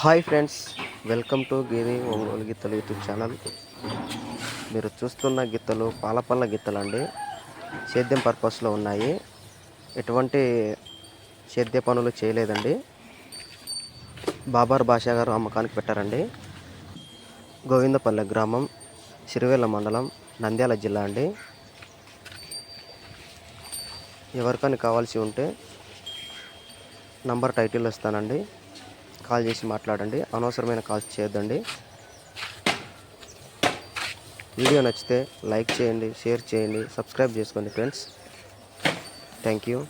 Hi friends welcome to Giri Ongole గిత్తలు YouTube channel. మీరు చూస్తున్న గిత్తలు పాలపల్ల గిత్తలు అండి. సేద్యం పర్పస్లో ఉన్నాయి. ఎటువంటి సేద్య పనులు చేయలేదండి. బాబార్ బాషా గారు అమ్మకానికి పెట్టారండి. గోవిందపల్లె గ్రామం సిరివేల మండలం నంద్యాల జిల్లా అండి. ఎవరికైనా కావాల్సి ఉంటే నంబర్ టైటిల్ ఇస్తానండి. కాల్ చేసి మాట్లాడండి. అనవసరమైన కాల్స్ చేయొద్దండి. వీడియో నచ్చితే లైక్ చేయండి షేర్ చేయండి సబ్స్క్రైబ్ చేసుకోండి ఫ్రెండ్స్. Thank you.